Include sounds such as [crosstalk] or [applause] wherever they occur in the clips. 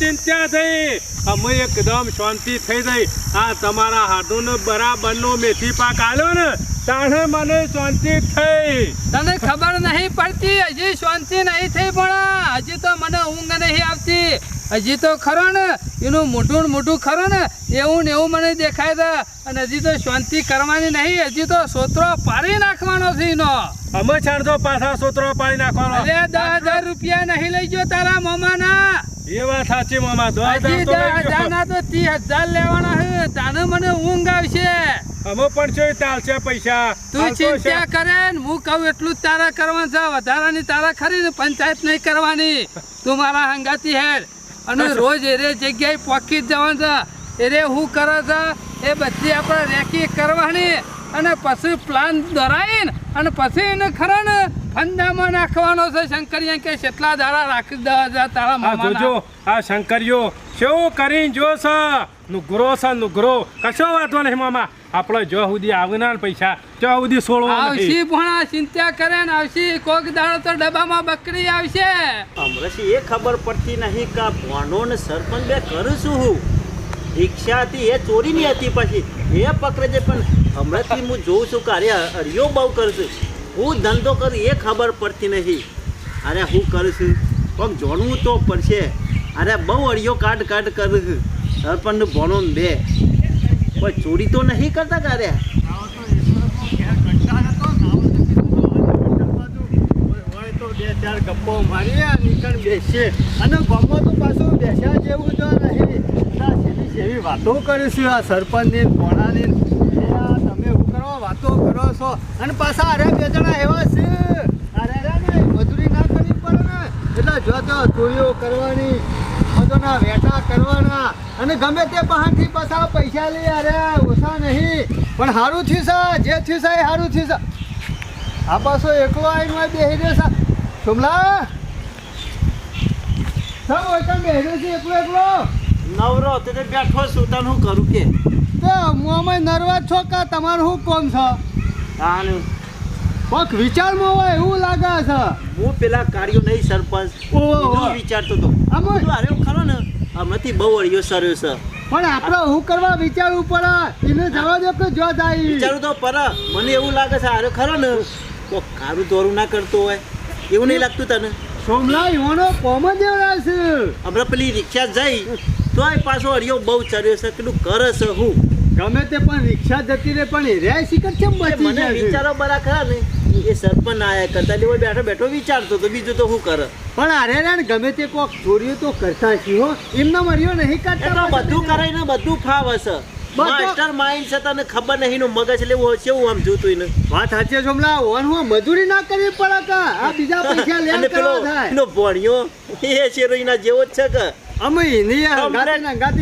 ચિંતા થઈ અમે એકદમ શાંતિ થઈ ગઈ આ તમારા હાડુનો બરાબરનો મેથી પાક આવ્યો ને તાણે મને શાંતિ થઈ. તને ખબર નહીં પડતી હજી શાંતિ નહીં થઈ પણ હજી તો મને ઊંઘ નહીં આવતી. હજી તો ખરો ને એનું મોટું ને મોટું ખરો ને એવું ને એવું મને દેખાય છે. અને હજી તો શાંતિ કરવાની નહીં હજી તો સોતરો પાડી નાખવાનો છે એનો. અમે છાણતો પાછા સોતરો પાડી નાખવાનો. દસ હજાર રૂપિયા નહીં લઈ ગયો તારા મામાના. એ વાત સાચી મામા દસ હજાર તો ત્રીસ હજાર લેવાના છે. તાને મને ઊંઘ આવશે. અમે પણ જોઈ તાલશે પૈસા. તું ચિંતા કરે ને હું કહું એટલું જ તારા કરવાનું છે વધારાની તારા ખરી ને પંચાયત નહીં કરવાની. તું મારા હંગાતી હેડ. અને [laughs] રોજ એરે જગ્યાએ પોકી જ જવાનું છે. એરે હું કરે છે? એ બધી આપણે રેકી કરવાની. અને પછી પ્લાન દોરાઈને અને પછી એને ખરા ને ફંદામાં નાખવાનો છે? શંકરિયા કે કેટલા દાડા રાખી દેવા તારા મામા જોજો આ શંકરિયો શું કરીને જો છે? નુગરો છે નુગરો. કશો વાંધો નહીં મામા. આપણે જો સુધી આવના પૈસા જો સુધી સોળવા આવશી ભણા ચિંતા કરે ને આવશી. કોક દાડો તો ડબ્બામાં બકરી આવશે. અમરેશી એ ખબર પડતી નહીં કે ભણો ને સરપંચ બે કરું છું હું? રિક્ષા હતી એ ચોરીની હતી પછી. એ પકડે છે પણ હમણાંથી હું જોઉં છું કે અરે અરિયો બહુ કરું છું હું ધંધો કરું એ ખબર પડતી નથી. અરે હું કરું છું? પણ જોડવું તો પડશે. અરે બહુ અડિયો કાઢ કાઢ કરું છું. સરપંચ ભણો બે. કોઈ ચોરી તો નહીં કરતા કે અરે બે ચાર ગપ્પો મારીએ નીકળ બેસીએ અને ગમો તો પાછું બેસ્યા જેવું તો નહીં સેવી વાતો કરીશું આ સરપંચની ભોણાની કરો વાતો કરો છો. અને પાછા અરે બે જણા એવા છે. અરે અરે ને મજૂરી ના કરવી પડે ને. એટલે જો તો ચોરીઓ કરવાની મજોના વેટા કરવાના. અને ગમે તે બહારથી પાછા પૈસા લઈ અરે, ઓછા નહીં. પણ સારું થયું છે, જે થયું છે એ સારું થયું છે. આ પાછો એકલો આવીને બેસી રહ્યો છે. સુમલા સમ ઓયકન બેસી છે એકલો એકલો. નવરો તે બેઠો છું, તને હું કરું કે? તો મોંમાં નરવા છો કે તમારું શું કોમ છે? આનું કોક વિચારમાં હોય એવું લાગે છે. હું પેલા કાર્યો નહીં સરપંચ. એનું વિચારતો હતો. આમાં. અરે ખરો ને હમણાંથી બહુ અડિયો સર્યો છે. પણ આપણે હું કરવા વિચારવું પડે એને જવા દો કે જો જાય વિચારું તો પર મને એવું લાગે છે અરે ખરો ને તો કારું દોરું ના કરતો હોય. એવું નહીં લાગતું તને? સોમલાઈ યુવાનો કોમ જ એવડા છે. હમણાં પેલી રિક્ષા જઈ તો આ પાછો અડિયો બહુ ચર્યો છે કેટલું કરે છે હું. ગમે તે પણ રિક્ષા જતી રહે પણ એ રહ્યા શીખર કેમ બચી મને વિચારો બરા ખરા ને. એ સરપંચ આયા કરતા લેવો બેઠો બેઠો વિચારતો તો બીજું તો શું કરે? પણ અરે રાણ ગમે તે કોક ચોરીઓ તો કરતા છીએ હો? એમના મર્યો નહીં એ તો બધું કરાય ને બધું ફાવે હશે. માસ્ટર માઇન્ડ છે તને ખબર નહીં નું મગજ લેવું હશે એવું આમ જોતું એને. વાત સાચી સોમલા ઓન હું મજૂરી ના કરવી પડે કા આ બીજા પૈસા [laughs] લેવા કરવા થાય? એનો ભણ્યો એ શેરોઈના જેવો જ છે કે. અમે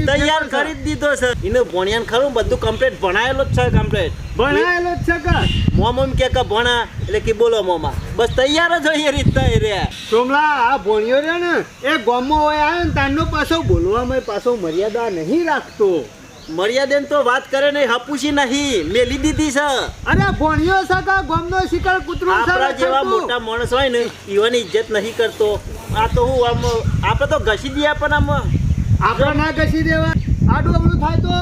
તૈયાર કરી દીધો છે. એને ભણ્યાને ખરું બધું કમ્પ્લીટ ભણાયેલો જ છે કમ્પ્લીટ ભણાયેલો જ છે કે મોમ એમ કે કે ભણા એટલે કે બોલો મોમા. બસ તૈયાર જ હોય એ એ સોમલા આ ભણ્યો રે ને એ ગામમાં હોય ને તારનો પાછો બોલવામાં પાછો મર્યાદા નહીં રાખતો. મર્યાદેન તો વાત કરે નહીં હપુસી નહીં. મેલી દીધી છે અરે ભણ્યો છે કે ગામનો શિકાર કૂતરો છે આપણા જેવા મોટા માણસ હોય ને ઈવાની ઇજ્જત નહીં કરતો. આ તો હું આમ આપણે તો ઘસી દઈએ પણ આમ. આપણે ના ઘસી દેવા આડું અવળું થાય તો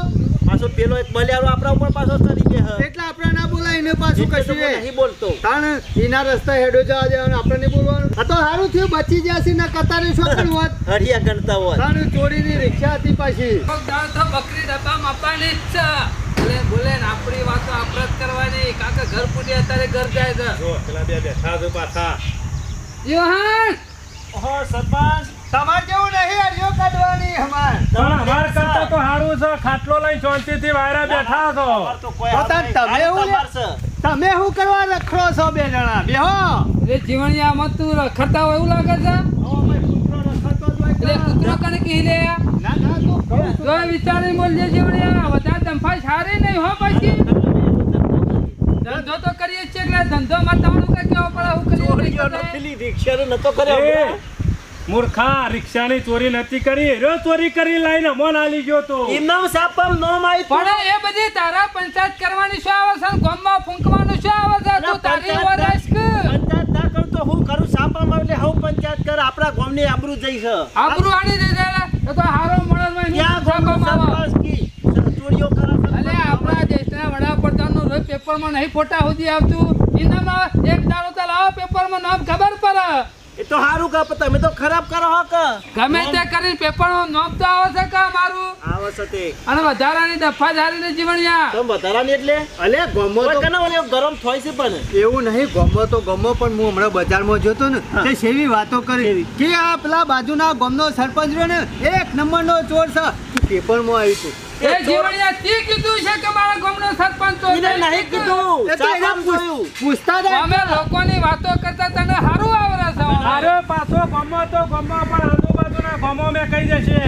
પાછો પેલો એક બલિયારો આપણા ઉપર પાછો ચડી કે હ. એટલે આપણે ના બોલાય ને પાછું કશું નહીં બોલતો. કારણ એના રસ્તા હેડો જવા દેવાનું આપણે નહીં બોલવાનું. આ તો સારું થયું બચી જશે ને કતારે શું કરવું હોત? [laughs] હરિયા ગણતા હોય કારણ ચોરીની રિક્ષા હતી પાછી. તો બકરી ડબ્બા આપવાની જ છે એટલે બોલે ને આપણી વાતો આપણે જ કરવાની. કાકા ઘર પૂરી અત્યારે ઘર જાય છે. જો પેલા બે બેઠા છે પાછા. યોહાન! ઓહો સરપંચ! તમારે જેવું નહીં હરિયો કાઢવાની અમાર. પણ અમાર કરતા તો સારું છે ખાટલો લઈને શાંતિથી વાયરા બેઠા છો. તો કોઈ તો હાથ તાન નહીં. તમે શું કરવા રખડો છો બે જણા? બેહો એટલે જીવણિયામાં તું રખડતા હોય એવું લાગે છે? કૂતરો કને કહી લે? ના ના તો વિચારી બોલજે જીવણિયા વધારે દંફા સારી નહીં હો પછી ધંધો તો કરીએ છીએ ધંધો માં ધંધોમાં તમારું કઈ કેવો પડે હું કરીએ નતો કર્યો. એ. મૂર્ખા રિક્ષાની ચોરી નથી કરી. રો ચોરી કરી લાઈને મોન આલી ગયો તો. ઇનામ સાપમ નોમ આવી પણ એ બધી તારા પંચાયત કરવાની શું આવે છે? ગામમાં ફૂંકવાનું શું આવે છે? તું તારી વરસ કે? પંચાયત ના કરું તો હું કરું? સાપમ ગામમાં એટલે હું પંચાયત કર. આપણા ગામની આબરૂ જઈ છે. આબરૂ આડી દે છે એ તો હારો મળે ક્યાં આવે. સરપંચ કી? ચોરીઓ કરે? અલે આપણા દેશના વડાપ્રધાનનું રોજ પેપરમાં નહીં ફોટા સુધી આવતું. ઇનામ એક દાડો તો લાવો પેપરમાં નામ ખબર પડે. એ તો સારું કે તમે તો ખરાબ કરો હો કે. ગમે તે કરીને પેપરમાં નોંધ તો આવે છે કા મારું આવો છે તે. અને વધારાની દફા ધારીને જીવણિયા. તમે વધારાની એટલે? અલે ગમો તો કને ઓલે ગરમ થાય છે પણ. એવું નહીં ગમો તો ગમો પણ હું હમણાં બજારમાં જોતો ને તે સેવી વાતો કરી. કે આ પેલા બાજુના ગમનો સરપંચ રહ્યો ને એક નંબરનો ચોર છે. પેપરમાં આવ્યું હતું એ જીવણિયા તી કીધું છે કે મારા ગામનો સરપંચ તો નહીં કીધું. તો પૂછતા અમે લોકોની વાતો કરતા તને અરે પાછો ગમો તો ગમો પણ આજુબાજુના ગમો મેં કહી દેશે.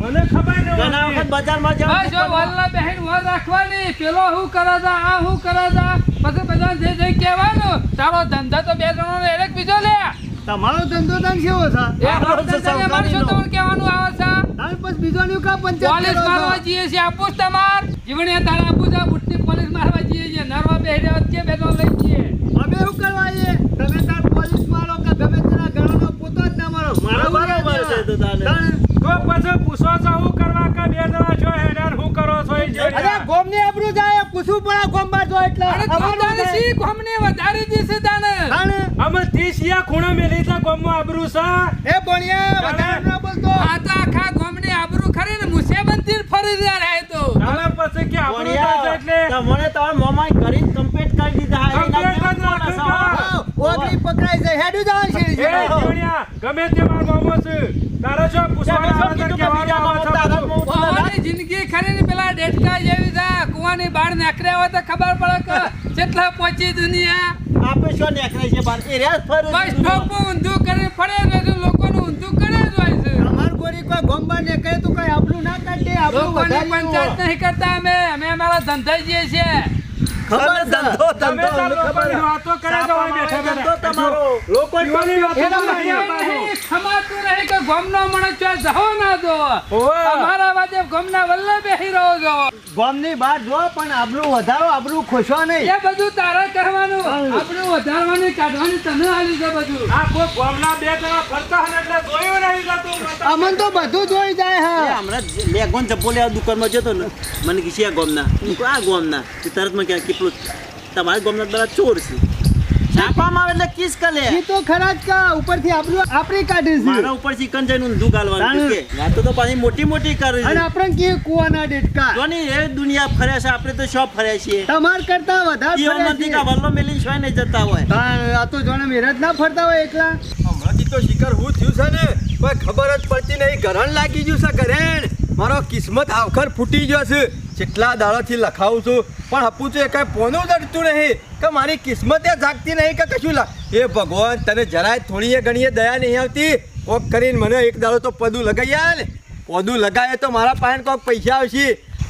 મને ખબર ન ઘણા. વખત બજારમાં બસ જો જાઉં બહેન વર રાખવાની. પેલો હું કરે છે આ હું કરે છે? પછી બધા જે જે કહેવાનું તારો ધંધો તો બે જણો ને એક બીજો લે. તમારો ધંધો તાન કેવો છે? એ છે શું તમને કહેવાનું આવે છે? તાર પછી બીજો નું કા પંચાયત પોલીસ મારવા જઈએ છીએ આપું તમાર. જીવણીયા તારે આપું છે બુટ્ટી પોલીસ મારવા જઈએ છીએ. નરવા બેહી વચ્ચે કે બે લઈ જઈએ અમે શું કરવા આવીએ તમે તાર પોલીસ મારો કે ગમે તેના ઘરનો પોતો જ ના મારો મારો બરાબર છે તો તાને. તો પછી પૂછો છો હું કરવા કે બે જણા છો હેડર હું કરો છો એ જોઈ અરે લે. ગોમની આબરૂ પૂછવું પડે ગોમ જો એટલે અરે સી તારે ગોમને વધારી દીશે તાને અમે ત્રીસિયા ખૂણા મેલી છે ગમો આબરૂ છે એ ભણિયા વધારે ન બોલતો. આ તો આખા ગોમની આબરૂ ખરી ને મુસેબંધી ફરી રહ્યા રહે તો. અને પછી કે આબરૂ થાય એટલે? તમને તો મોમાએ કરી complete કરી દીધા. હે જેવું. ઓગળી પકડાઈ જાય. હેડું જવાનું છે. એ જીવણિયા, ગમે તે માર મામો છે. તારા જો પૂછવા આવે છે કહેવાનું આવે છે? જિંદગી ખરી ને પેલા ડેટકા જેવી છે. કુવાની બાર નાખર્યા હોય તો ખબર પડે કે કેટલા પહોંચી દુનિયા. આપણે શું નાખરે છે બહાર? એ રેસ ફરે બસ ઠોકો ઊંધું કરે ફરે છે. તો લોકોનું ઊંધું કરે જ હોય છે. અમાર ગોરી કોઈ ગોંબા ને કહે તો કઈ આપણું ના કાઢે આપણું વધારે પંચાયત નહીં કરતા અમે. અમે અમારા ધંધા જઈએ છીએ. ખબર ધંધો તમે ધંધો ખબર વાતો કરે તો બેઠા બેઠા. તમારો લોકોની યુવાની વાતો નહીં મતલબ નહીં, કે ગોમનો માણસ છો જહો ના દો. અમારા વાદે ગોમના વલ્લે બેહી રહો છો ગોમની બહાર જો પણ આબરૂ વધારો આપણું ખોશો નહીં. એ બધું તારે કરવાનું. આપણું વધારવાની કાઢવાની તને આલી છે બધું. આ કોઈ ગોમના બે જણા ફરતા હોય એટલે જોયું નહીં જતું અમન તો બધું જોઈ જાય હા. હમણાં જ લેગોન ચપ્પો લેવા દુકાનમાં જતો ને મને કે આ ગોમના. હું આ ગોમના. તરત મને ક્યાં કેટલું? તમારા ગોમના બધા ચોર છે. છાપવામાં આવે એટલે કિસ કલે. ઈ તો ખરા જ કા ઉપરથી આબરૂ આપણી કાઢી છે. મારા ઉપર ચિકન જઈને ઊંધું ગાલવાનું કે. આ તો તો પાછી મોટી મોટી કરી. અને છે આપણે કે કુવાના ડેટકા જોની એ દુનિયા ફર્યા છે આપણે તો શોપ ફર્યા છીએ. તમાર કરતા વધારે ફરે છે. કા વલ્લો મેલી શોય નહીં જતા હોય. આ તો જોને મેરજ ના ફરતા હોય એકલા. હમણાંથી તો શિખર હું થયું છે ને? કોઈ ખબર જ પડતી નહીં. ઘરણ લાગી ગયું છે ઘરેણ. મારો કિસ્મત આવખર ફૂટી ગયો છે. કેટલા દાડાથી લખાવું છું, પણ હપું છું એ કાંઈ પોનું દડતું નહીં, કે મારી કિસ્મતે જાગતી નહીં કે કશું એ ભગવાન, તને જરાય થોડીએ ઘણીએ દયા નહીં આવતી. કોક કરીને મને એક દાડો તો પદું લગાઈ ને. પદું લગાવે તો મારા પાસે કોક પૈસા આવશે.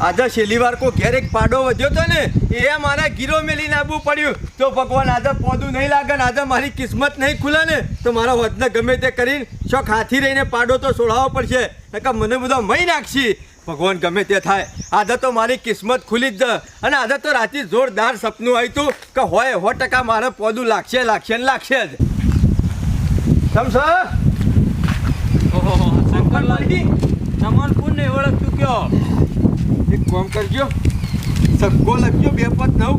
આજે છેલ્લી વાર કોઈ ઘેર એક પાડો વધ્યો તો ને, એ મારા ગીરો મેલી નાબવું પડ્યું. તો ભગવાન, આજે પોદું નહીં લાગે ને, આજે મારી કિસ્મત નહીં ખુલે ને, તો મારા વધને ગમે તે કરીને શોખ હાથી રહીને પાડો તો છોડાવવો પડશે. નકર મને બધો મહી નાખશી. ભગવાન ગમે તે થાય. આજે તો મારી કિસ્મત ખુલી જ અને આજે તો રાતે જોરદાર સપનું આવ્યું હતું કે હોય સો ટકા મારે પોદું લાગશે લાગશે ને લાગશે જ. સમજો? શંકરલાલજી તમને કોણ નહીં ઓળખતું કયો? એક કામ કરજો. સગ્ગો લખજો બે પાંચ નવ.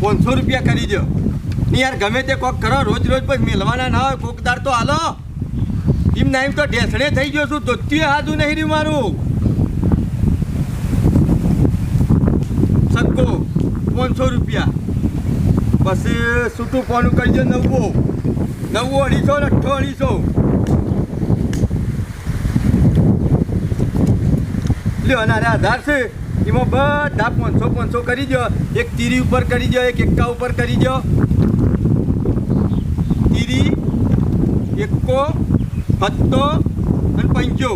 પાંચસો રૂપિયા કરી દો યાર ગમે તે કોક કરો રોજ રોજ પછી મેલવાના ના હોય કોક દાર તો હાલો. એમ ના તો ઢેસણે થઈ ગયો છું ધોતીએ હાથું નહીં રહ્યું મારું. સક્કો પાંચસો રૂપિયા. પછી છૂટું પોનું કરજો, નવ્વો. નવ્વો અઢીસો ને અઠ્ઠો અઢીસો. લ્યો અને આધાર છે. એમાં બધા પાંચસો પાંચસો કરી દો એક તીરી ઉપર કરી દો એક એકા ઉપર કરી દો તીરી એકો હત્તો અને પંચો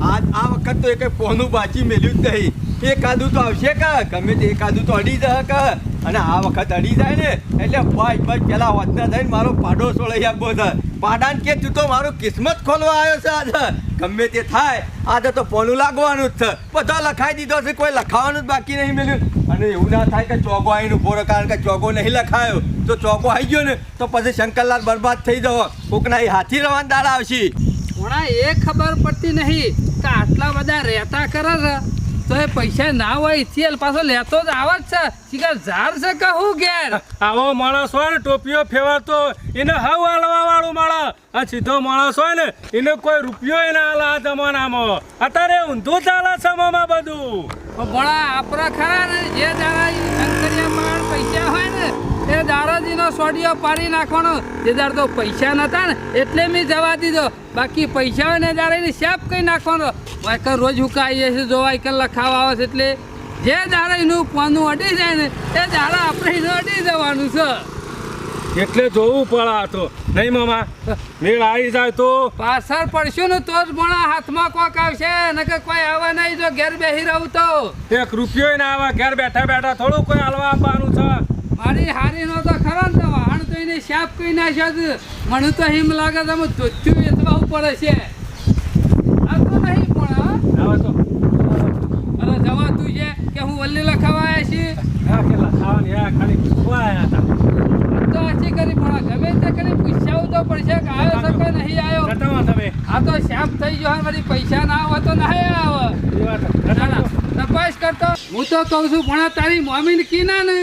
આ આ વખત તો એક પોનું બાચી મેલ્યું જ નહીં. એક આદુ તો આવશે કા? ગમે તે એક તો અડી જાય કા અને આ વખત અડી જાય ને, એટલે ભાઈ ભાઈ પેલા વધતા થઈને મારો પાડો સોળાઈ આપવો છે પાડાને કે તું તો મારું કિસ્મત ખોલવા આવ્યો છે આજે. ગમે તે થાય, આજે તો પોનું લાગવાનું જ છે. બધા લખાઈ દીધો છે, કોઈ લખાવાનું જ બાકી નહીં મળ્યું. અને એવું ના થાય કે ચોગો આવીને ઊભો રહે કારણ કે ચોગો નહીં લખાયો. તો ચોગો આવી ગયો ને, તો પછી શંકરલાલ બરબાદ થઈ જવો. કોકના એ હાથી રવાન દાડા આવશે. ઘોડા એ ખબર પડતી નહીં કે આટલા બધા રહેતા કરે તો એ પૈસા ના હોય તેલ પાછો લેતો જ આવે જ છે. શીખર ઝાડ છે કે હું ઘેર? આવો માણસ હોય ને ટોપીઓ ફેવાતો એને હવ હાલવા વાળો માણસ આ સીધો માણસ હોય ને એને કોઈ રૂપિયો એના હાલ આ જમાનામાં. અત્યારે ઊંધું ચાલે છે મામા બધું. ભોળા આપણા ખરા ને જે દાડા શંકરિયા માણ પૈસા હોય ને એ દાડાજીનો સોડિયો પાડી નાખવાનો. જે દાડ તો પૈસા નતા ને એટલે મેં જવા દીધો. બાકી પૈસા ને દારાની શેપ કઈ નાખવાનો. વાયકર રોજ હુકાઈએ છે જો વાયકર લખાવા આવે છે એટલે જે દારાનું પાનું અડી જાય ને એ દારા આપણે અડી જવાનું છે. એટલે જોવું પડે તો. નહીં મામા મેળ આવી જાય તો? પાછળ પડશું ને તો જ ભણા હાથમાં કોક આવશે. નકર કોઈ આવે નહીં જો ઘેર બેસી રહું તો. એક રૂપિયો ના આવે ઘેર બેઠા બેઠા થોડું કોઈ હાલવા આપવાનું છે. મારી નો ને તો એને શાપ કહી નાખ્યો છે મને તો હિમ લાગે તમે ધોત્યું વેચવા પડે છે આ તો નહીં પણ હા? આવે જવા તું છે કે હું વલ્લી લખાવા આવ્યા છીએ તો આછી કરી પણ ગમે તે કરી પૂછાવું તો પડશે કે આવ્યો છે કે નહીં આવ્યો. આ તો શાપ થઈ ગયો મારી પૈસા ના આવે તો આવે. ના, ના, તપાસ કરતો. હું તો કહું છું ભણા તારી મમ્મી કીના ને?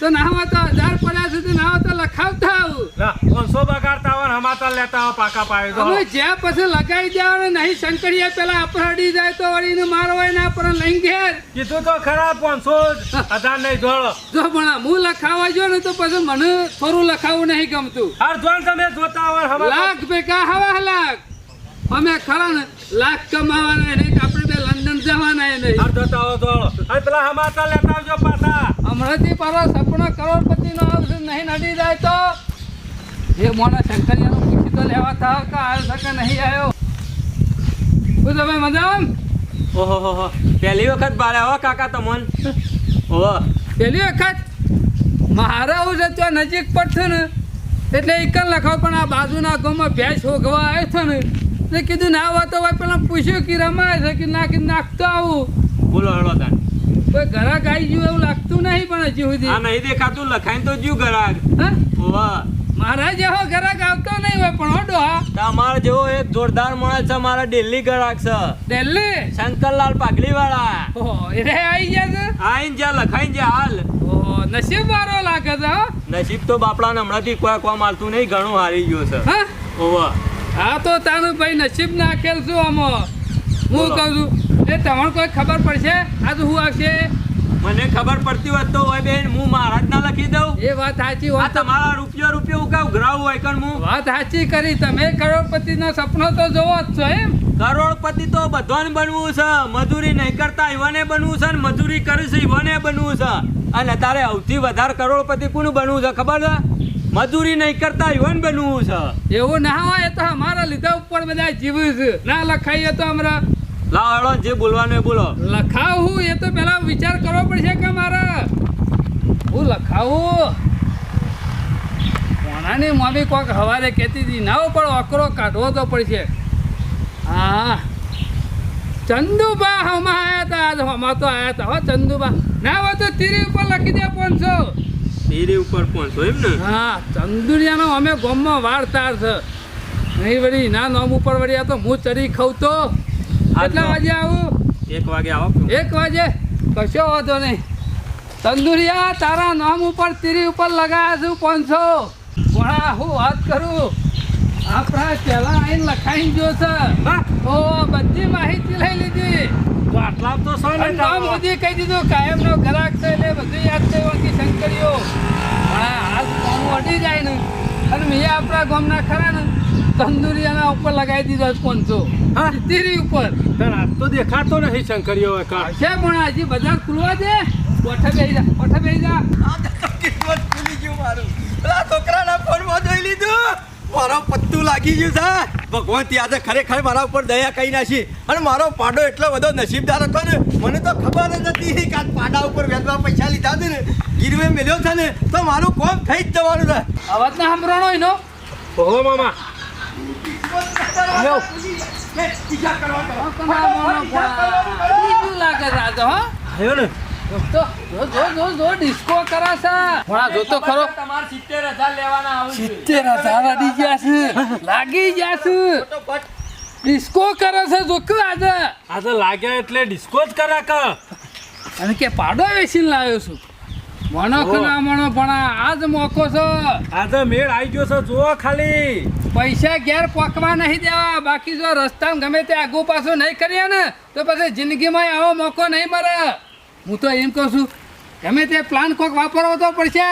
તો નાવા તો હજાર પડ્યા સુધી ના હોય તો લખાવતા આવું. પાંચસો બગાડતા હોય હમાતા લેતા હોય પાકા પાડી દો જ્યાં પછી લગાઈ દેવાનું નહીં શંકરિયા પેલા અડી જાય તો વળીને મારો હોય ને આપણે લઈ ઘેર. કીધું તો ખરા પાંચસો હજાર નહીં જોડો જો ભણા હું લખાવા જો ને તો પછી મને થોડું લખાવું નહીં ગમતું. હાર જોન તમે જોતા હોય લાખ ભેગા હવા લાખ. અમે ખરા ને લાખ કમાવાના નહીં આપણે બે લંડન જવાના નહીં. હાર જોતા હોય જોડો પેલા હમાતા લેતા આવજો પાછા. હમણાંથી પારો સપનો કરોડપતિ નો આવશે નહીં નડી જાય તો? એ મોના શંકરિયાનો પૂછી તો લેવા થાવ કે આવ્યો છે કે નહીં આવ્યો? શું તમે મજામાં? ઓહો પહેલી વખત બારે આવો કાકા તમન. ઓહો. પહેલી વખત? મારે આવું છે ત્યાં નજીક પડશે ને એટલે એકલ લખાવ પણ આ બાજુના ગામમાં ભેંસ હોગવા આવ્યો છે ને એટલે કીધું ના હોય તો ભાઈ પેલા પૂછ્યું કે રમાય છે કે ના કે નાખતો આવું. બોલો હેડો તાન. કોઈ ઘરાક આવી ગયું એવું લાગતું નહીં પણ હજી આ નહીં દેખાતું લખાઈને તો જ્યું ગરાગ હા? ઓહો મારા જેવો ગરાક આવતો નહીં હોય પણ ઓડો હા તમાર જેવો એક જોરદાર માણસ છે મારા દિલ્હી ગરાક છે. દિલ્હી? શંકરલાલ પાઘડી વાળા એ આવી ગયા છે? આઈન જ્યાં લખાઈ જ્યાં હાલ. ઓહો નસીબ વાળો લાગે છે હો. નસીબ તો બાપડાને હમણાંથી કોઈ કોમ મારતું નહીં ઘણું હારી ગયો છે. હા? ઓહો હા તો તારું ભાઈ નસીબ નાખેલ છું આમાં. હું. કહું છું એ તમને કોઈ ખબર પડશે? આ તો હું આવશે? મને ખબર પડતી હોત તો હોય બેન હું મહારાજ ના લખી દઉં. એ વાત સાચી હોય તમારા રૂપિયો રૂપિયો ઉગાવ ગ્રાવ હોય કણ હું? વાત સાચી કરી તમે. કરોડપતિનો સપનો તો જોવો જ છો એમ. કરોડપતિ તો બધાને બનવું છે. મજૂરી નહીં કરતા ઈવાને બનવું છે ને મજૂરી કરે છે ઈવાને બનવું છે. અને તારે સૌથી વધારે કરોડપતિ કોનું બનવું છે ખબર છે? મજૂરી નહીં કરતા યુવાન બનવું છે. એવું ના હોય એ તો અમારા લીધા ઉપર બધા જીવ્યું છે. ના લખાઈએ તો હમણાં લાવ હેડો જે બોલવાનું એ બોલો. લખાવું એ તો પેલા વિચાર કરવો પડશે કે મારે. હું લખાવું? કોનાની મમ્મી કોક હવારે કહેતી હતી ના પણ અકરો કાઢવો તો પડશે. હા. ચંદુબા હમા આયા હતા આજ હમા તો આયા હતા હો ચંદુબા ના હોય તો તીરી ઉપર લખી દે પાંચસો. તીરી ઉપર પહોંચો એમ ને? હા ચંદુરિયાનો અમે ગોમમાં વાર તાર છે. નહીં વળી ના નોમ ઉપર વળી આ તો હું ચરી ખાઉં તો? કેટલા વાગે આવું? એક વાગે આવો એક વાગે? કશો વાંધો નહીં. તંદુરિયા તારા નામ ઉપર તીરી ઉપર લગાયા છું પાંચસો. પણ હું વાત કરું? આપણા પહેલા આવીને લખાઈને ગયો છે. હા. ઓ બધી માહિતી લઈ લીધી. આટલા તો સો નામ સુધી કહી દીધું કાયમનો ગ્રાહક છે એટલે બધું યાદ છે વાંકી શંકરીઓ આ હાથ અડી જાય ને. અને મેં આપણા ગામના ખરા ને. તંદુરિયાના ઉપર લગાવી દીધો પાંચસો હા? તીરી ઉપર. તો દેખાતો નહીં શંકરીઓ હવે કા. છે પણ હજી બધા ખુલવા દે. કોઠે બેહી જા કોઠે બેહી જા. કિસ્મત ખુલી ગયું મારું. પેલા છોકરાના ફોનમાં જોઈ લીધું. મારો પત્તું લાગી ગયું છે. ભગવાન ત્યાં ખરેખર મારા ઉપર દયા કહી નાખી. અને મારો પાડો એટલો બધો નસીબદાર હતો ને મને તો ખબર જ નથી કે આ પાડા ઉપર વેચવા પૈસા લીધા છે ને ગીરવે મેલ્યો છે ને તો મારું કોમ થઈ જ જવાનું છે. અવાજ ના સાંભળવાનો એનો? ઓહો મામા. લાગે છે આ તો, હો? આવ્યો ને. તો જો જો જો જો ડિસ્કો કરે છે ભણા જો તો ખરો. સિત્તેર હજાર અડી ગયા છે. લાગી ગયા છે. ડિસ્કો કરે છે જો કે આજે આ તો લાગ્યા એટલે ડિસ્કો જ કરા અને કે પાડો વેચીને લાવ્યો છું. મણો કે ના મણો પણ આજ મોકો છે. આજે મેળ આવી ગયો છે જુઓ ખાલી. પૈસા ઘેર પોકવા નહીં દેવા. બાકી જો રસ્તામાં ગમે તે આગુ પાછું નહીં કરીએ ને તો પછી જિંદગીમાં આવો મોકો નહીં મળે. હું તો એમ કહું છું ગમે તે પ્લાન કોક વાપરવો તો પડશે.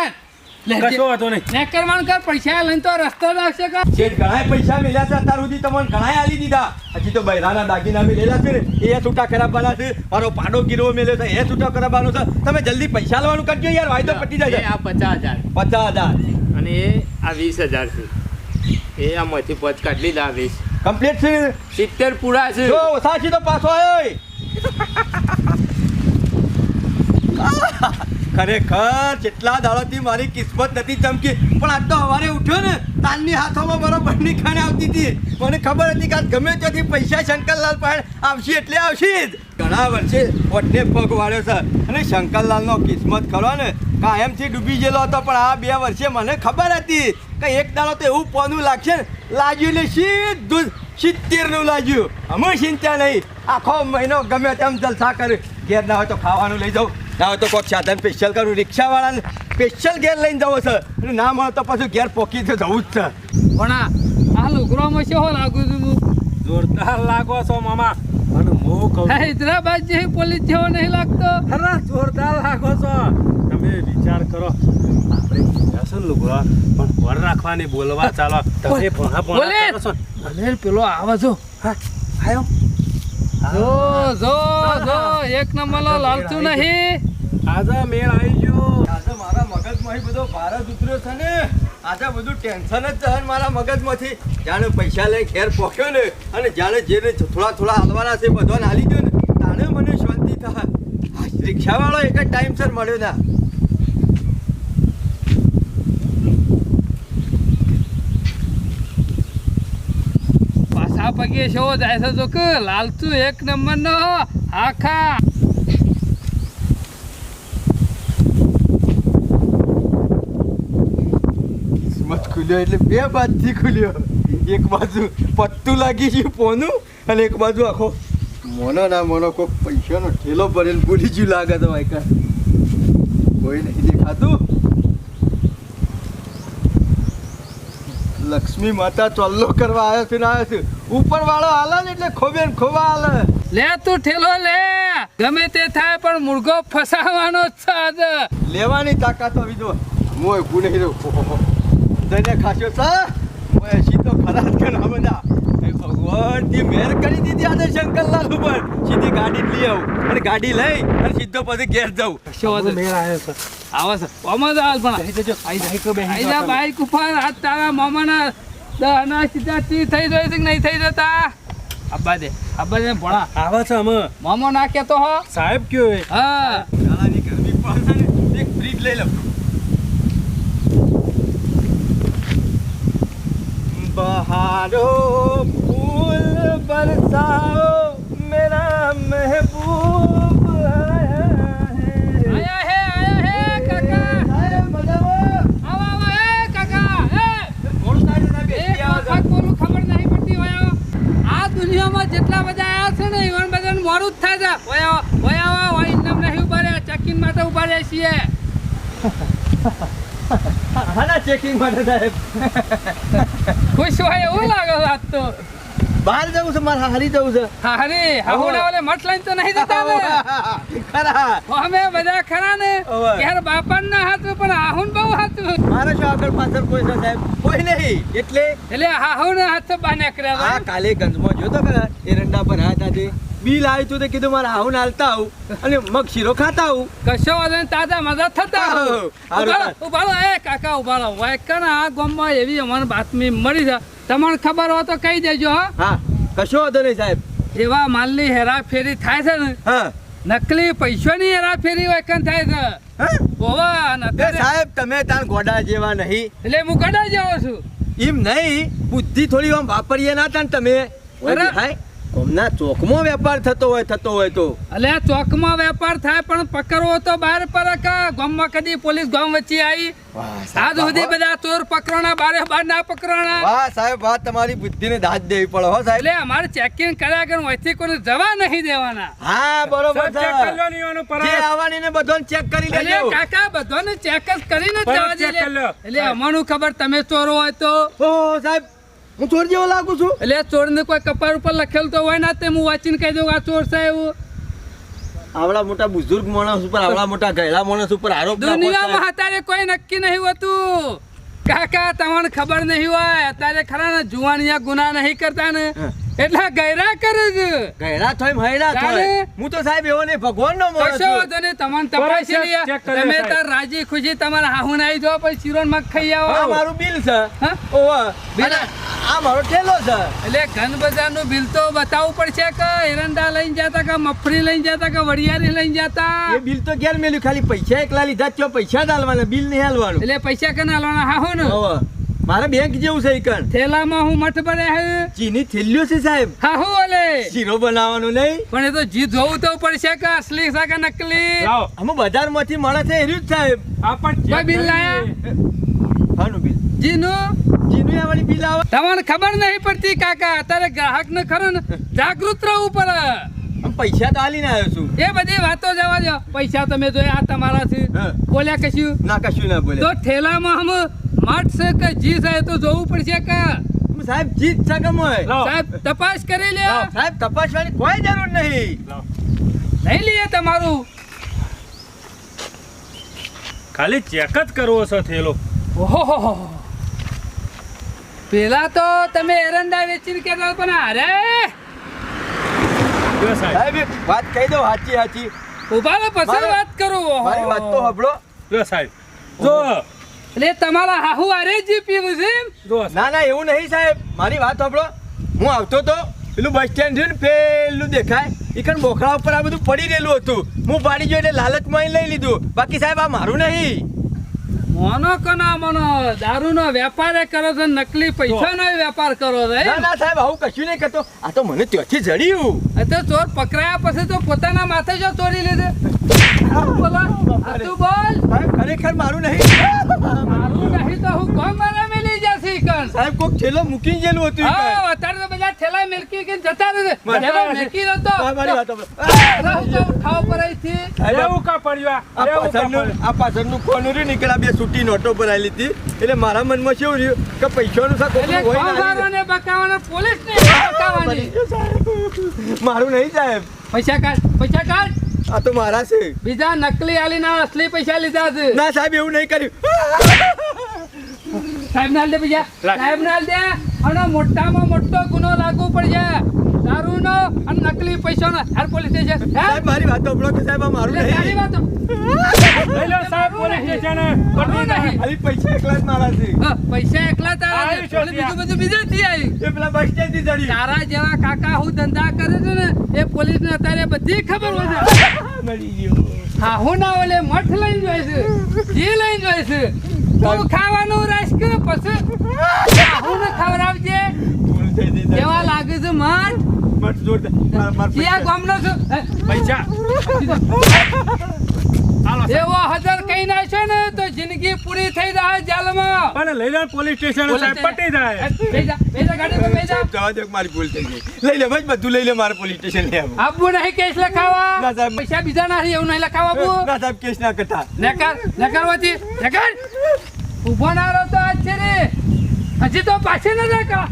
કશો વાતો નહીં. ને માન કર પૈસા લઈને તો રસ્તો લાગશે આવશે છે ઘણા ઘણાય પૈસા મેલ્યા છે અત્યાર સુધી તમને ઘણા આલી દીધા. હજી તો બૈરાના દાગીના મેલેલા છે ને. એ છૂટા કરાવવાના છે. મારો પાડો ગીરવો મેલ્યો છે. એ છૂટા કરાવવાનો છે. તમે જલ્દી પૈસા લેવાનું કરજો યાર વાયદો પટી જાય આ પચાસ હજાર. પચાસ હજાર. અને એ આ વીસ હજાર છે. એ આમાંથી પચ કાઢી લા વીસ. કમ્પ્લીટ છે? સિત્તેર પૂરા છે. જો સાચી તો પાછો આવ્યો. [laughs] [laughs] ખરેખર જેટલા દાડોથી મારી કિસ્મત નથી ચમકી, પણ આજ તો સવારે ઉઠ્યો ને, તાલની હાથોમાં બરોબરની ખાણે આવતી હતી. મને ખબર હતી કે ગમે ત્યાંથી પૈસા શંકરલાલ પાસે આવશે એટલે આવશે જ. ઘણા વર્ષે વટને પગ વાળ્યો છે અને શંકરલાલનો કિસ્મત ખરો ને, કાયમથી ડૂબી ગયેલો હતો, પણ આ બે વર્ષે મને ખબર હતી કે એક દાડો તો એવું પોનું લાગશે લાગ્યું ને સીધું સિત્તેરનું લાગ્યું. અમે ચિંતા નહીં. આખો મહિનો ગમે તેમ જલસા કરે ઘેર ના હોય તો ખાવાનું લઈ જાઉં. ના હોય તો કોઈક સાધન સ્પેશિયલ કરું રિક્ષાવાળાને સ્પેશિયલ ઘેર લઈને જવો છે. અને ના મળે તો પાછું ઘેર પોકી તો જવું જ છે. પણ આ લુકરામાં લુગરોમાં શું લાગુ છું જોરદાર લાગો છો મામા. અને મો કહું છું, હૈદરાબાદ જે પોલીસ જેવો નહીં લાગતો? અરે જોરદાર લાગો છો. તમે વિચાર કરો. આપણે જશું છે પણ ઘર રાખવાની બોલવા ચાલો તમે ભણા બોલે. ભણા કરો છો અને પેલો આવે છો હા આવ્યો જો જો જો. એક નંબરનો લાલતું નહીં. આજે મેળ આવી ગયો. આજે મારા મગજમાંથી બધો ભારત ઉતર્યો છે ને. આજે બધું ટેન્શન જ છે મારા મગજમાંથી. જાણે પૈસા લઈ ઘેર પહોંચ્યો ને અને જાણે જે થોડા થોડા હાલવાના છે બધાને હાલી ગયો ને. તાણે મને શાંતિ થાય. રિક્ષાવાળો એક જ ટાઈમસર મળ્યો ના. પાછા પગે શો જાય છે તો કે? લાલતું એક નંબરનો આખા. ખુલ્યો એટલે બે બાજુથી ખુલ્યો. એક બાજુ પત્તું લાગી ગયું પોનું અને એક બાજુ આખો મોનો ના મોનો કોઈ પૈસાનો ઠેલો ભરેલ ભૂલી ગયું લાગે તો વાયકા. કોઈ નહીં દેખાતું. લક્ષ્મી માતા ચોલ્લો કરવા આવ્યો છે ને આવ્યો છે. ઉપર વાળો હાલે ને એટલે ખોબે ખોબા હાલે. લે તું ઠેલો લે. ગમે તે થાય પણ મુર્ગો ફસાવાનો જ છે લેવાની તાકાત આવી જો. મોય ગુને રહ્યો. તને ખાસ્યો સા? મોય સીધો ખરા જ કરા બધા ભગવાન તે મેર કરી દીધી આજે શંકરલાલ ઉપર. સીધી ગાડી લઈ આવું. અને ગાડી લઈ અને સીધો પછી ઘેર જાઉં. શું આજે મેળ આવ્યો છે. આવો છે. આમાં જ હાલ પણ. આઈ જાય કે બેસી આઈજા બાઈક ઉપર. હાથ તારા મામાના દહના સીધા તી થઈ જાય છે કે નહીં થઈ જતા? અબ્બા દે અબ્બા દે ભણા આવે છે અમે. મામો ના કેતો હો. સાહેબ કયો હા. શાળાની ગરમી પાસે એક ફ્રીજ લઈ લઉં. બહારો फूल बरसाओ મેરા महबूब आया है। आया હે આયા હે કાકા અરે મજામાં આવો આવો ए મોડું થાય છે સાહેબ, એક બેસી આવો. વખત બોલું ખબર નહીં પડતી હોય આ દુનિયામાં જેટલા બધા આયા છે ને ઈવન બધાને મોડું જ થાય છે. હોય હોય હોય ઇન્દમ નહીં ઊભા રહ્યા ચેકિંગ માટે ઊભા રહ્યા છીએ. [laughs] હાના ચેકિંગ માટે સાહેબ ખુશ હોય એવું લાગે વાત તો. બહાર જવું છે મારે હારી જવું છે. હારી. હાહુડા ઓલે મઠ લઈને તો નહીં જતા ને. ખરા. અમે બધા ખરા ને. યાર બાપા ના હાથું પણ આહુન બહુ હાથું. મારે શું આગળ પાછળ કોઈ છે સાહેબ? કોઈ નહીં. એટલે એટલે હાહુ ના હાથ બાને કર્યા હા કાલે ગંજમાં જોયો તો કે એરંડા પર હાથ આજે. બિલ આવ્યું હતું તો કીધું મારે આવું નાલતા હાલતા આવું અને મગ શીરો ખાતા આવું. કશો વાંધો તાજા મજા થતા ઉભાડો એ કાકા ઉભાડો રહો. વાય આ ગામમાં એવી અમારે બાતમી મળી છે. તમને ખબર હોય તો કહી દેજો હા. હા કશો વાંધો નહીં સાહેબ. એવા માલની હેરાફેરી થાય છે ને હા. નકલી પૈસાની હેરાફેરી હોય કન થાય છે? સાહેબ તમે તાર ગોડા જેવા નહીં. એટલે હું ગોડા જાઉં છું. એમ નહીં બુદ્ધિ થોડી આમ વાપરીએ ના તાન તમે. બરાબર. કોમના ચોકમાં વેપાર થતો હોય થતો હોય તો. અલે ચોકમાં વેપાર થાય પણ પકડવો તો બહાર પર ગામમાં કદી પોલીસ ગામ વચ્ચે આવી આજ સુધી બધા ચોર પકડવાના બારે બાર ના પકડવાના. વાહ સાહેબ વાત તમારી બુદ્ધિને દાદ દેવી પડે હો સાહેબ. એટલે અમારે ચેકિંગ કર્યા કે વચ્ચે કોઈને જવા નહીં દેવાના. હા બરોબર સાહેબ, check કરી લો ને જે આવવાની ને બધાને ચેક કરી એટલે લેજો. કાકા બધાને ચેક જ કરીને જવા દે એટલે અમારું ખબર તમે ચોરો હોય તો. ઓ સાહેબ હું ચોર જેવો લાગુ છું? એટલે ચોરને કોઈ કપાળ ઉપર લખેલું તો હોય ના તે હું વાંચીને કહી દઉં આ ચોર છે એવું. આવડા મોટા બુઝુર્ગ માણસ ઉપર આવડા મોટા ગયેલા માણસ ઉપર આરોપ દુનિયામાં અત્યારે કોઈ નક્કી નહીં હોતું. કાકા તમને ખબર નહીં હોય અત્યારે ખરા ને જુવાનિયા ગુના નહીં કરતા ને. એટલે ગયરા કરે છે ગયરા થોય મહિલા થોય. હું તો સાહેબ એવો નહીં ભગવાન નો કશો છું. કશો નહીં તમન તપાસી તમે. તાર રાજી ખુશી તમારા હાહુન આવી જો પછી શીરોન મગ ખાઈ આ મારું બિલ છે હા? ઓવા. બિલ? આ મારો ઠેલો છે એટલે ઘન બજારનું બિલ તો બતાવવું પડશે કે એરંડા લઈને જતા કે મફરી લઈને જતા કે વડિયારી લઈને એ જતા બિલ તો ઘેર મેલ્યું ખાલી પૈસા એકલા લીધા ચો પૈસા જ બિલ નહીં હાલવાનું એટલે પૈસા કે ના હાહુ ને ઓવા. મારે બેંક જેવું છે ઈકણ. થેલામાં હું મઠ ભરે હે? ચીની થેલીઓ છે સાહેબ. હાહુ ઓલે. શીરો બનાવવાનું નહીં. પણ એ તો જીત જોવું તો પડશે કે અસલી છે કે નકલી? લાવો. અમે બજારમાંથી મળે છે એર્યું જ સાહેબ. આ પણ બિલ લાયા? હાનું બિલ. જીનું? ચીનું બિલ આવે. તમને ખબર નહીં પડતી કાકા? અત્યારે ગ્રાહકને ખરો ને જાગૃત રહેવું પડે આમ પૈસા તો આલીને આવ્યો છું. એ બધી વાતો જવા દો. પૈસા તમે જોયા આ તમારા છે બોલ્યા કશું? ના કશું ના બોલે તો ઠેલામાં હમ છે કે જી છે તો જોવું પડશે કે સાહેબ જીત છે કે સાહેબ તપાસ કરી લે. સાહેબ તપાસવાની કોઈ જરૂર નહીં. નહીં લઈએ તમારું. ખાલી ચેક જ કરવો છે થેલો. ઓહો પેલા તો તમે એરંડા વેચીને કહેતા પણ અરે! સાહેબ. સાહેબ વાત કહી દો સાચી સાચી. ઊભા રહો, પછી વાત કરું. મારી વાત તો સાંભળો. સાહેબ. જો. એટલે તમારા હાહુ આરે જી પીવું છે? ના ના એવું નહીં સાહેબ. મારી વાત સાંભળો. હું આવતો તો પેલું બસ સ્ટેન્ડ છે ને પેલું દેખાય. એકણ બોખડા ઉપર આ બધું પડી રહેલું હતું. હું પાડી જોઈને એટલે લાલચમાં લઈ લીધું. બાકી સાહેબ આ મારું નહીં. મોનો કના મોનો? દારૂનો વેપાર એ કરો છો નકલી પૈસાનો વેપાર કરો છો ના ના સાહેબ આવું કશું નહીં કરતો. આ તો મને ત્યાંથી જડ્યું. આ તો ચોર પકડાયા પછી તો પોતાના માથે જો ચોરી લીધે. બોલો. તું બોલ. સાહેબ ખરેખર મારું નહીં. મારું નહીં તો હું કોણ મારા મેલી જશે કણ? સાહેબ કોક છેલ્લો મૂકી ગયેલું હતું હા અત્યારે તો બધા ઠેલા મેલકી કે જતા રહે મેલકી મારી વાત પર કા પડ્યું? આ આ પાછળનું પડ્યું? આ પાછળનું કોનું રહ્યું? નીકળ્યા બે છૂટી નોટો ભરાયેલી હતી. એટલે મારા મનમાં કેવું રહ્યું? કે પૈસાનું હોય ના બકાવાના બકાવાની. મારું નહીં સાહેબ. પૈસા કાઢ પૈસા કાઢ. આ તો મારા છે. બીજા નકલી આલી ના અસલી પૈસા લીધા છે. ના સાહેબ એવું નહીં કર્યું. સાહેબ ના દે પૈસા. સાહેબ ના દે. અને મોટામાં મોટો ગુનો લાગુ પડશે. દારૂનો અને નકલી પૈસાનો હેર પોલીસ સ્ટેશન સાહેબ મારી વાત સાંભળો કે સાહેબ આ મારું નહીં. મારી વાત. હેલો સાહેબ પોલીસ સ્ટેશન. મારું નહીં. ખાલી પૈસા એકલા જ મારા છે. પૈસા એકલા તારા છે. બીજું બધું બીજું થી આવી એ પેલા બસ સ્ટેન્ડથી ચડી તારા જેવા કાકા હું ધંધા કરે છે ને એ પોલીસ ને અત્યારે બધી ખબર હોય છે. મળી ગયો. હા હું ના ઓલે મઠ લઈને છે. ઘી લઈને છે. તું ખાવાનું રાખ પછી હું ને ખવડાવજે. કેવા લાગે છે મઠ મત જોરદાર. માર મારા ક્યાં. ગામનો છું. પૈસા. એવો હજાર કઈ નાખ્યો ને તો જિંદગી પૂરી થઈ જાય જેલમાં. પણ લઈ લો પોલીસ સ્ટેશન સાહેબ પટી જાય. બેજા ગાડી પર બેજા જવા દે મારી ભૂલ થઈ ગઈ? લઈ લે ભાઈ બધું લઈ લે મારે પોલીસ સ્ટેશન લઈ આવું. આપવું નહીં કેસ ના, લખાવા સાહેબ. પૈસા બીજા ના એવું નહીં લખાવા આબુ. ના સાહેબ કેસ ના કરતા. નકર નકરવાથી. નકર. ઊભો ના રહો તો આજ છે રે હજી તો પાછી ન જા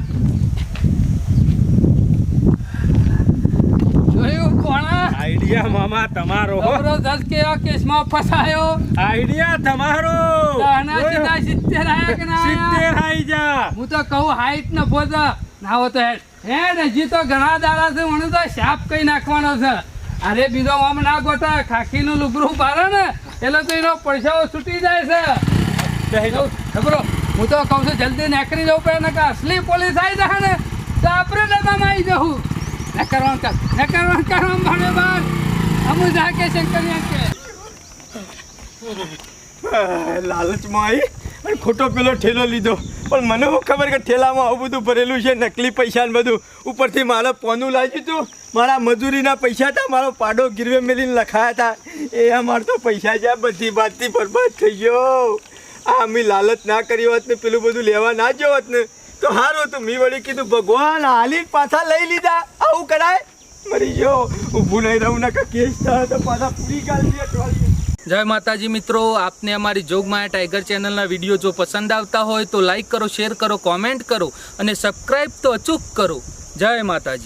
જોયું કોણા? આઈડિયા મામા તમારો. જબરદસ્ત કેવા કેસમાં ફસાયો? આઈડિયા તમારો. દહના સીધા સિત્તેર આયા કે ના સિત્તેર આઈ જા. હું તો કહું હાઈટ ન પોતા. ના હો તો હેડ. હે હજી તો ઘણા દાડા છે મને તો શાપ કઈ નાખવાનો છે. અરે બીજો આમ ના ગોટા ખાખીનું લુગરું પારે ને એટલે તો એનો પૈસાઓ છૂટી જાય છે. હું તો કહું છું જલ્દી નીકળી જવું પડે ને કે અસલી પોલીસ આવી જાય ને તો આપણે ડબ્બામાં આવી જવું ન કરવાનું કર ન કરવાનું કરવાનું બાર. અમુ જા કે શંકરિયા લાલચમાં આવી ખોટો પેલો ઠેલો લીધો. પણ મને શું ખબર કે ઠેલામાં આવું બધું ભરેલું છે, નકલી પૈસા ને બધું? ઉપરથી મારે પોનું લાગ્યું હતું. મારા મજૂરીના પૈસા હતા, મારો પાડો ગીરવે મેલીને લખાયા હતા. એ અમાર તો પૈસા જ્યાં બધી બાતથી બરબાદ થઈ ગયો. આ અમે લાલચ ના કરી હોત ને, પેલું બધું લેવા ના જો હોત ને. તો હારું તું મી વળી કીધું, ભગવાન હાલી પાછા લઈ લીધા. આવું કરાય? મરી ગયો. ઊભું નહીં રહું ના કેસ થાય પાછા પૂરી ગાલી જય માતાજી મિત્રો. આપને અમારી જોગમાયા ટાઈગર ચેનલના વીડિયો જો પસંદ આવતા હોય તો લાઈક કરો, શેર કરો, કોમેન્ટ કરો અને સબસ્ક્રાઈબ તો અચૂક કરો. જય માતાજી.